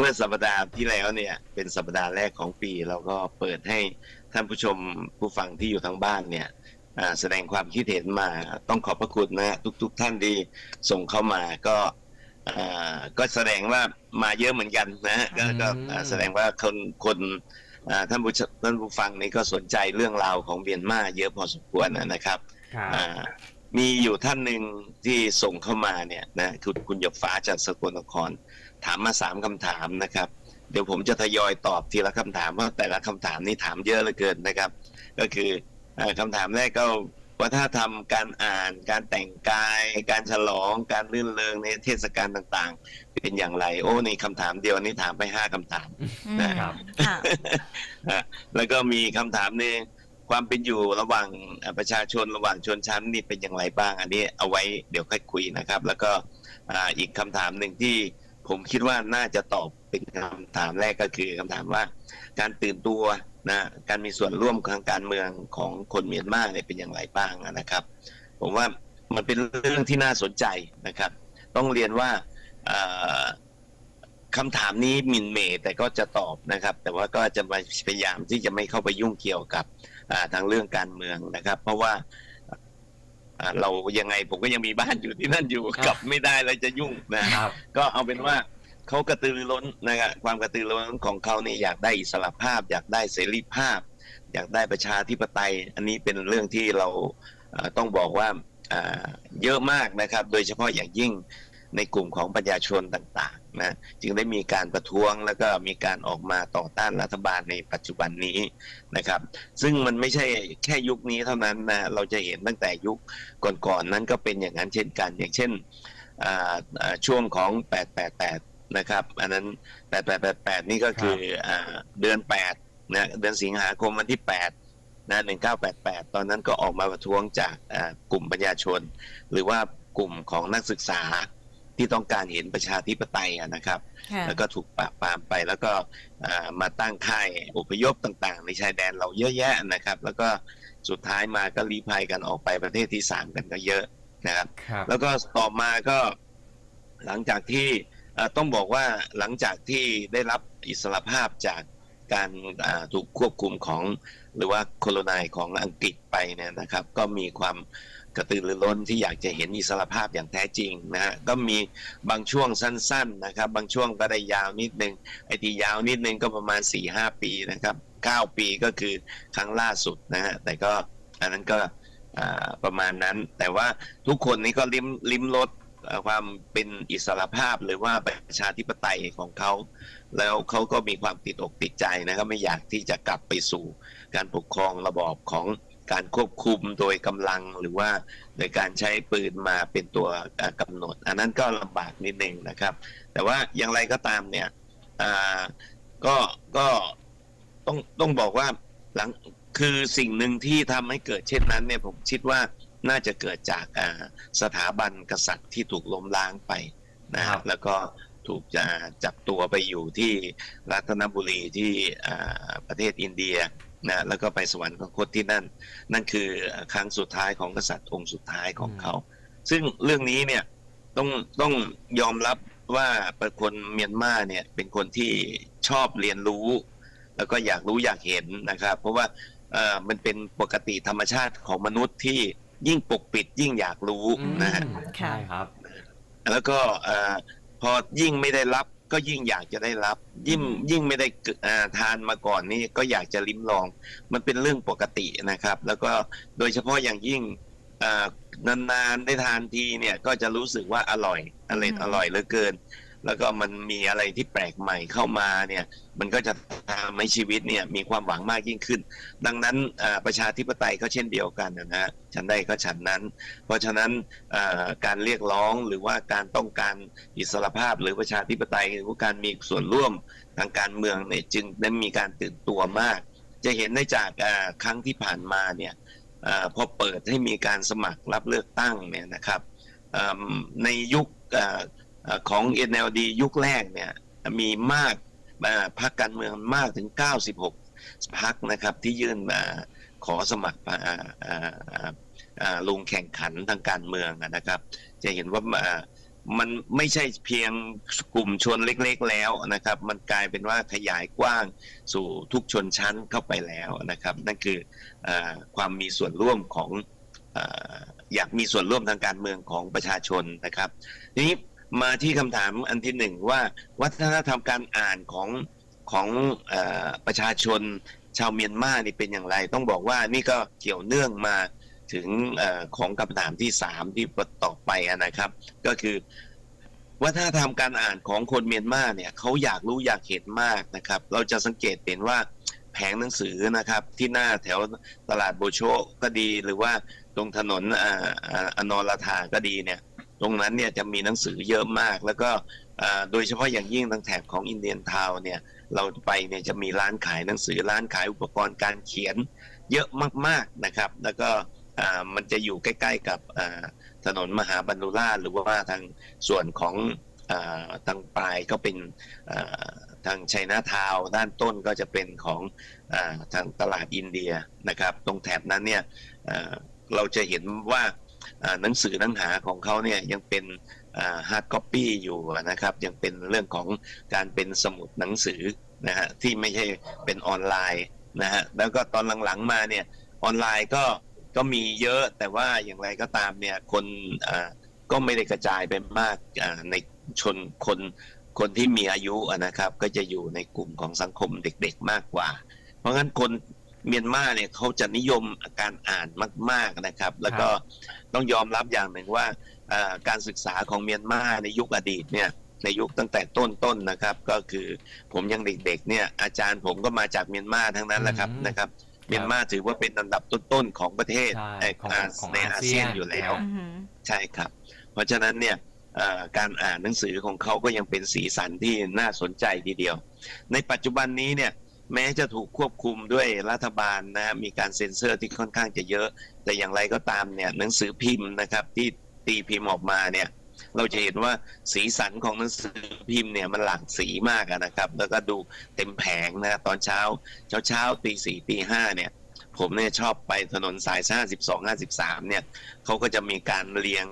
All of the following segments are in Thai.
มื่อสัปดาห์ที่แล้วเนี่ยเป็นสัปดาห์แรกของปีเราก็เปิดให้ท่านผู้ชมผู้ฟังที่อยู่ทางบ้านเนี่ยอ่าแสดงความคิดเห็นมาต้องขอบพระคุณนะฮะทุกๆท่านที่ส่งเข้ามาก็อ่าก็แสดงว่ามาเยอะเหมือนกันนะฮะก็ก็อ่าแสดงว่าคนคนอ่าท่านผู้ชท่านผู้ฟังนี่ก็สนใจเรื่องราวของเมียนมาเยอะพอสมควรนะครับครับอ่ามีอยู่ท่านหนึ่งที่ส่งเข้ามาเนี่ยนะคุณคุณหยกฟ้าจากสกลนคร ถามมาสามคำถามนะครับ เดี๋ยวผมจะทยอยตอบทีละคำถามเพราะแต่ละคำถามนี่ถามเยอะเหลือเกินนะครับ ก็คือเอ่อคำถามแรกก็วัฒนธรรมการอ่าน การแต่งกาย การฉลอง การรื่นเริงในเทศกาลต่างๆ เป็นอย่างไร โอ้ในคำถามเดียวนี่ถามไปห้าคำถามอืมนะครับค่ะฮะแล้วก็มีคำถามหนึงความเป็นอยู่ระหว่างเอ่อประชาชนระหว่างชนชั้นนี่เป็นอย่างไรบ้าง อันนี้เอาไว้เดี๋ยวค่อยคุยนะครับ แล้วก็อ่าอีกคำถามหนึ่งที่ ผมคิดว่าน่าจะตอบเป็นคำถามแรกก็คือคำถามว่า การตื่นตัวนะการมีส่วนร่วมทางการเมืองของคนเมียนมาเนี่ยเป็นอย่างไรบ้างนะครับ ผมว่ามันเป็นเรื่องที่น่าสนใจนะครับ ต้องเรียนว่าคำถามนี้หมินเหมแต่ก็จะตอบนะครับ แต่ว่าก็จะพยายามที่จะไม่เข้าไปยุ่งเกี่ยวกับทางเรื่องการเมืองนะครับ เพราะว่า เรายังไงผมก็ยังมีบ้านอยู่ที่นั่นอยู่ครับกลับไม่ได้แล้วจะยุ่งนะครับก็เอาเป็นว่าเขากระตือรือร้นนะครับความกระตือรือร้นของเขาเนี่ยอยากได้อิสระภาพ อยากได้เสรีภาพ อยากได้ประชาธิปไตย อันนี้เป็นเรื่องที่เราเอ่อต้องบอกว่าอ่าเยอะมากนะครับ โดยเฉพาะอย่างยิ่ง ในกลุ่มของประชาชนต่างๆนะจึงได้มีการประท้วงแล้วก็มีการออกมาต่อต้านรัฐบาลในปัจจุบันนี้นะครับ ซึ่งมันไม่ใช่แค่ยุคนี้เท่านั้นนะเราจะเห็นตั้งแต่ยุคก่อนๆนั้นก็เป็นอย่างนั้นเช่นกัน อย่างเช่นอ่าอ่าช่วงของ 888 นะครับ อันนั้น 8888 นี่ก็คืออ่าเดือน 8 นะ เดือนสิงหาคมวันที่ 8 นะ 1988 ตอนนั้นก็ออกมาประท้วงจากอ่ากลุ่มประชาชน หรือว่ากลุ่มของนักศึกษา ที่ต้องการเห็นประชาธิปไตยอะนะครับค่ะแล้วก็ถูกปราบปรามไปแล้วก็อ่ามาตั้งค่ายอพยพต่างๆ ในชายแดนเราเยอะแยะนะครับ แล้วก็สุดท้ายมาก็ลี้ภัยกันออกไปประเทศที่สามกันก็เยอะนะครับครับแล้วก็ต่อมาก็หลังจากที่เอ่อต้องบอกว่าหลังจากที่ได้รับอิสรภาพจากการอ่าถูกควบคุมของหรือว่าโคโลนายของอังกฤษไปเนี่ยนะครับ ก็มีความ กระตือรือร้นที่อยากจะเห็นอิสรภาพอย่างแท้จริงนะฮะก็มีบางช่วงสั้นๆนะครับ บางช่วงก็ได้ยาวนิดนึงไอ้ที่ยาวนิดนึงก็ประมาณ4ี่หปีนะครับเก้าปีก็คือครั้งล่าสุดนะฮะแต่ก็อันนั้นก็ประมาณนั้น แต่ว่าทุกคนนี้ก็ลิ้มลิ้มรสความเป็นอิสรภาพหรือว่าประชาธิปไตยของเขา แล้วเขาก็มีความติดอกติดใจนะครับ ไม่อยากที่จะกลับไปสู่การปกครองระบอบของ การควบคุมโดยกำลังหรือว่าโดยการใช้ปืนมาเป็นตัวเอ่อกำหนด อันนั้นก็ลำบากนิดนึงนะครับ แต่ว่าอย่างไรก็ตามเนี่ยอ่าก็ก็ต้องต้องบอกว่าหลังคือสิ่งหนึ่งที่ทำให้เกิดเช่นนั้นเนี่ยผมคิดว่าน่าจะเกิดจากอ่าสถาบันกษัตริย์ที่ถูกล้มล้างไปนะคครัรับบแล้วก็ถูกจะจับตัวไปอยู่ที่รัตนบุรีที่อ่าประเทศอินเดีย นะแล้วก็ไปสวรรคตที่นั่น นั่นคือครั้งสุดท้ายของกษัตริย์องค์สุดท้ายของเขา ซึ่งเรื่องนี้เนี่ยต้องต้องยอมรับว่าเป็นคนเมียนมาเนี่ยเป็นคนที่ชอบเรียนรู้ แล้วก็อยากรู้อยากเห็นนะครับ เพราะว่าเอ่อมันเป็นปกติธรรมชาติของมนุษย์ที่ยิ่งปกปิดยิ่งอยากรู้อืมนะฮะใช่ครับ แล้วก็เอ่อพอยิ่งไม่ได้รับ ก็ยิ่งอยากจะได้รับ ยิ่งยิ่งไม่ได้เกิดอ่าทานมาก่อนนี่ก็อยากจะลิ้มลอง มันเป็นเรื่องปกตินะครับ แล้วก็โดยเฉพาะอย่างยิ่งอ่านานๆได้ทานทีเนี่ยก็จะรู้สึกว่าอร่อยอร่อยอืมอร่อยเหลือเกิน แล้วก็มันมีอะไรที่แปลกใหม่เข้ามาเนี่ยมันก็จะทำให้ชีวิตเนี่ยมีความหวังมากยิ่งขึ้น ดังนั้นประชาธิปไตยก็เช่นเดียวกันนะฮะฉันได้ก็ฉันนั้น เพราะฉะนั้นการเรียกร้องหรือว่าการต้องการอิสรภาพหรือประชาธิปไตยหรือว่าการมีส่วนร่วมทางการเมืองเนี่ยจึงได้มีการตื่นตัวมาก จะเห็นได้จากครั้งที่ผ่านมาเนี่ยอพอเปิดให้มีการสมัครรับเลือกตั้งเนี่ยนะครับในยุค ของ NLD ยุคแรกเนี่ยมีมากอ่าพรรคการเมืองมากถึง 96พรรคนะครับที่ยื่นมาขอสมัครอ่าลงแข่งขันทางการเมืองนะครับ จะเห็นว่าอ่ามันไม่ใช่เพียงกลุ่มชนเล็กๆแล้วนะครับ มันกลายเป็นว่าขยายกว้างสู่ทุกชนชั้นเข้าไปแล้วนะครับ นั่นคืออความมีส่วนร่วมของออยากมีส่วนร่วมทางการเมืองของประชาชนนะครับทีนี้ มาที่คำถามอันที่หนึ่งว่าวัฒนธรรมการอ่านของของอประชาชนชาวเมียนมานี่เป็นอย่างไร ต้องบอกว่านี่ก็เกี่ยวเนื่องมาถึงอของคำถามที่สามที่ต่อไปนะครับ ก็คือ วัฒนธรรมการอ่านของคนเมียนมาเนี่ยเขาอยากรู้อยากเห็นมากนะครับ เราจะสังเกตเห็นว่าแผงหนังสือนะครับที่หน้าแถวตลาดโบโชก็ดี หรือว่าตรงถนนอาอ่าอนอราธาก็ดีเนี่ย ตรงนั้นเนี่ยจะมีหนังสือเยอะมาก แล้วก็โดยเฉพาะอย่างยิ่งทางแถบของอินเดียนทาวเนี่ยเราไปเนี่ยจะมีร้านขายหนังสือร้านขายอุปกรณ์การเขียนเยอะมากๆนะครับ แล้วก็มันจะอยู่ใกล้ ๆ กับถนนมหาบรรลุราหรือว่าทางส่วนของอทางปลายก็เป็นทางไชัยนาทาวด้านต้นก็จะเป็นของอทางตลาดอินเดียนะครับ ตรงแถบนั้นเนี่ยเราจะเห็นว่า หนังสือหนังหาของเขาเนี่ยยังเป็นฮาร์ดคอปปี้อยู่นะครับ ยังเป็นเรื่องของการเป็นสมุดหนังสือนะฮะที่ไม่ใช่เป็นออนไลน์นะฮะแล้วก็ตอนหลังๆมาเนี่ยออนไลน์ก็ก็มีเยอะแต่ว่าอย่างไรก็ตามเนี่ยคนก็ไม่ได้กระจายไปมากในชนคนคนที่มีอายุนะครับ ก็จะอยู่ในกลุ่มของสังคมเด็กๆมากกว่า เพราะงั้นคน เมียนมาเนี่ยเขาจะนิยมการอ่านมาก ๆนะครับ แล้วก็ต้องยอมรับอย่างหนึ่งว่าอ่าการศึกษาของเมียนมาในยุคอดีตเนี่ยในยุคตั้งแต่ต้นๆนนะครับ ก็คือผมยังเด็กๆเนี่ยอาจารย์ผมก็มาจากเมียนมาทั้งนั้นแหละครับอืมนะครับเมียนมาถือว่าเป็นอันดับต้นๆของประเทศใช่ไอ้ของอาของในอาอาเซีเซียยนนอยู่แล้วนะอือหือใช่ครับ เพราะฉะนั้นเนี่ยเอ่อการอ่านหนังสือของเขาก็ยังเป็นสีสันที่น่าสนใจทีเดียว ในปัจจุบันนี้เนี่ย แม้จะถูกควบคุมด้วยรัฐบาลนะมีการเซ็นเซอร์ที่ค่อนข้างจะเยอะ แต่อย่างไรก็ตามเนี่ยหนังสือพิมพ์นะครับที่ตีพิมพ์ออกมาเนี่ยเราจะเห็นว่าสีสันของหนังสือพิมพ์เนี่ยมันหลากสีมากนะครับ แล้วก็ดูเต็มแผงนะตอนเช้าเช้าเช้าตีสี่ตีห้าเนี่ยผมเนี่ยชอบไปถนนสาย52 53เนี่ยเขาก็จะมีการเรียง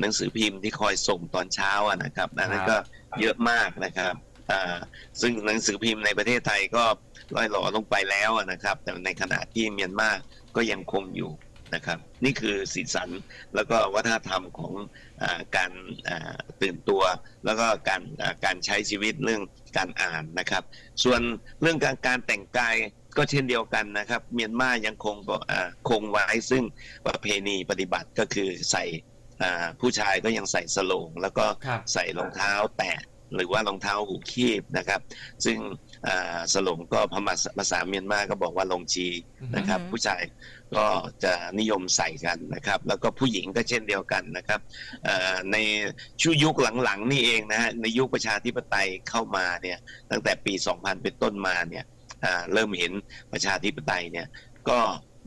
หนังสือพิมพ์ที่คอยส่งตอนเช้านะครับอันนั้นก็เยอะมากนะครับ ซึ่งหนังสือพิมพ์ในประเทศไทยก็ล่อยหล่อลงไปแล้วอะนะครับ แต่ในขณะที่เมียนมาก็ยังคงอยู่นะครับ นี่คือสีสันแล้วก็วัฒนธรรมของอาการอ่าตื่นตัว แล้วก็การอ่าการใช้ชีวิตเรื่องการอ่านนะครับ ส่วนเรื่องการการแต่งกายก็เช่นเดียวกันนะครับ เมียนมายังคงอ่าคงไว้ซึ่งประเพณีปฏิบัติก็คือใส่อ่าผู้ชายก็ยังใส่สโลงแล้วก็ครับใส่รองเท้าแตะ หรือว่ารองเท้าหูคีบนะครับ ซึ่งอ่าสโลงก็พมาภาษาเมียนมาก็บอกว่าลงจีนะครับอือฮึผู้ชายก็จะนิยมใส่กันนะครับ แล้วก็ผู้หญิงก็เช่นเดียวกันนะครับเอ่อในช่วงยุคหลังๆนี่เองนะฮะในยุคประชาธิปไตยเข้ามาเนี่ยตั้งแต่ปี 2000 เป็นต้นมาเนี่ยอ่าเริ่มเห็นประชาธิปไตยเนี่ยก็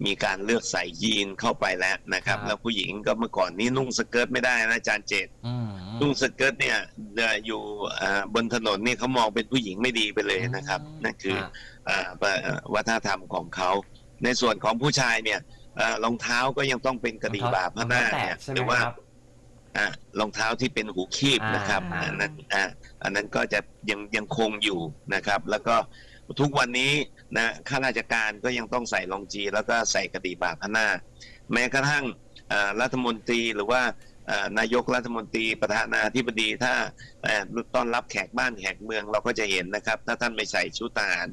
มีการเลือกใส่ยีนเข้าไปแล้วนะครับครับ แล้วผู้หญิงก็เมื่อก่อนนี้นุ่งสเกิร์ตไม่ได้นะอาจารย์เจตอืมนุ่งสเกิร์ตเนี่ยเอ่ออยู่อ่าบนถนนนี่เขามองเป็นผู้หญิงไม่ดีไปเลยนะครับ นั่นคืออ่าปะเอ่อวัฒนธรรมของเขาในส่วนของผู้ชายเนี่ยเอ่อรองเท้าก็ยังต้องเป็นกระดีบาพระหน้าเนี่ยใช่ไหหมรือว่าครับอ่ารองเท้าที่เป็นหูคีบนะครับอ่าอันนั้นอ่าอันนั้นก็จะยังยังคงอยู่นะครับ แล้วก็ทุกวันนี้ นะข้าราชการก็ยังต้องใส่รองจี แล้วก็ใส่กระดีบาพหน้า แม้กระทั่งรัฐมนตรีหรือว่านายกรัฐมนตรีประธานาธิบดีถ้าต้อนรับแขกบ้านแขกเมืองเราก็จะเห็นนะครับ ถ้าท่านไม่ใส่ชุดทหาร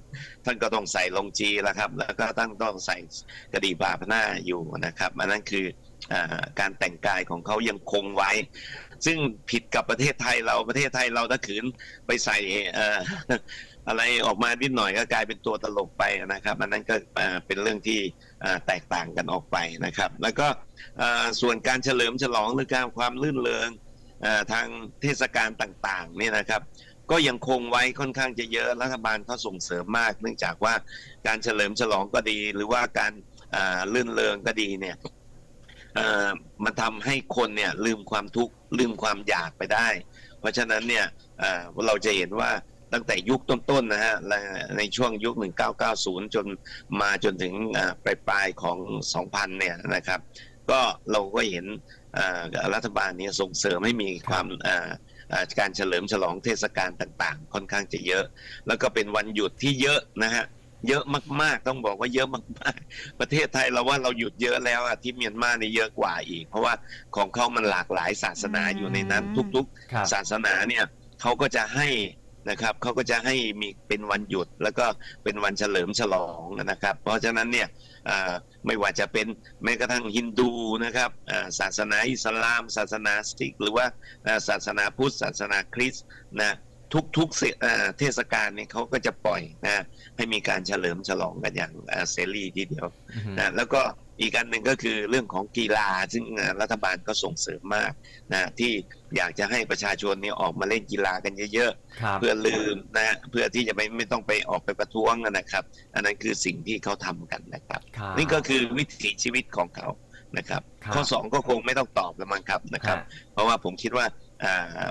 ท่านก็ต้องใส่รองจีแล้วครับ แล้วก็ท่านต้องใส่กระดีบาพหน้าอยู่นะครับอันนั้นคือ การแต่งกายของเขายังคงไว้ ซึ่งผิดกับประเทศไทยเราประเทศไทยเราถ้าขืนไปใส่อะไรออกมานิดหน่อยก็กลายเป็นตัวตลกไปนะครับอันนั้นก็เป็นเรื่องที่แตกต่างกันออกไปนะครับ แล้วก็ส่วนการเฉลิมฉลองหรือการความลื่นเริงทางเทศกาลต่างๆนี่นะครับ ก็ยังคงไว้ค่อนข้างจะเยอะรัฐบาลเขาส่งเสริมมาก เนื่องจากว่าการเฉลิมฉลองก็ดี หรือว่าการลื่นเริงก็ดีเนี่ย มันทำให้คนเนี่ยลืมความทุกข์ลืมความอยากไปได้ เพราะฉะนั้นเนี่ยเราจะเห็นว่าตั้งแต่ยุคต้นๆนะฮะในช่วงยุค 1990 จนมาจนถึงอ่าปลายๆของ 2000 เนี่ยนะครับ ก็เราก็เห็นรัฐบาลเนี่ยส่งเสริมให้มีความการเฉลิมฉลองเทศกาลต่างๆ ค่อนข้างจะเยอะ แล้วก็เป็นวันหยุดที่เยอะนะฮะ เยอะมากๆ ต้องบอกว่าเยอะมากๆ ประเทศไทยเราว่าเราหยุดเยอะแล้วอะที่เมียนมาเนี่ยเยอะกว่าอีก เพราะว่าของเขามันหลากหลายศาสนาอยู่ในนั้นอืมทุกครับๆศาสนาเนี่ยเขาก็จะให้นะครับเขาก็จะให้มีเป็นวันหยุดแล้วก็เป็นวันเฉลิมฉลองนะครับ เพราะฉะนั้นเนี่ยอ่าไม่ว่าจะเป็นแม้กระทั่งฮินดูนะครับอ่าศาสนาอิสลาม ศาสนาซิกหรือว่าอ่าศาสนาพุทธศาสนาคริสต์นะ ทุกๆเสอ่าเทศกาลเนี่ยเขาก็จะปล่อยนะให้มีการเฉลิมฉลองกันอย่างอ่าเสรีทีเดียวอือฮึนะแล้วก็อีกอันหนึ่งก็คือเรื่องของกีฬาซึ่งอ่ารัฐบาลก็ส่งเสริมมากนะที่อยากจะให้ประชาชนเนี่ยออกมาเล่นกีฬากันเยอะครับๆเพื่อลืมนะเพื่อที่จะไม่ไม่ต้องไปออกไปประท้วงนะครับ อันนั้นคือสิ่งที่เขาทำกันนะครับครับ นี่ก็คือวิถีชีวิตของเขานะครับครับข้อสองก็คงไม่ต้องตอบแล้วมั้งครับนะครับฮะเพราะว่าผมคิดว่าอ่า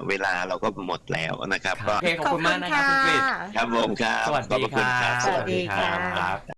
เวลาเราก็หมดแล้วนะครับครับ ก็โอเคขอบคุณมากนะครับคุณกฤษครับผมครับ สวัสขอบดีพระคุณครับครับ สวัสดีค่ะครับ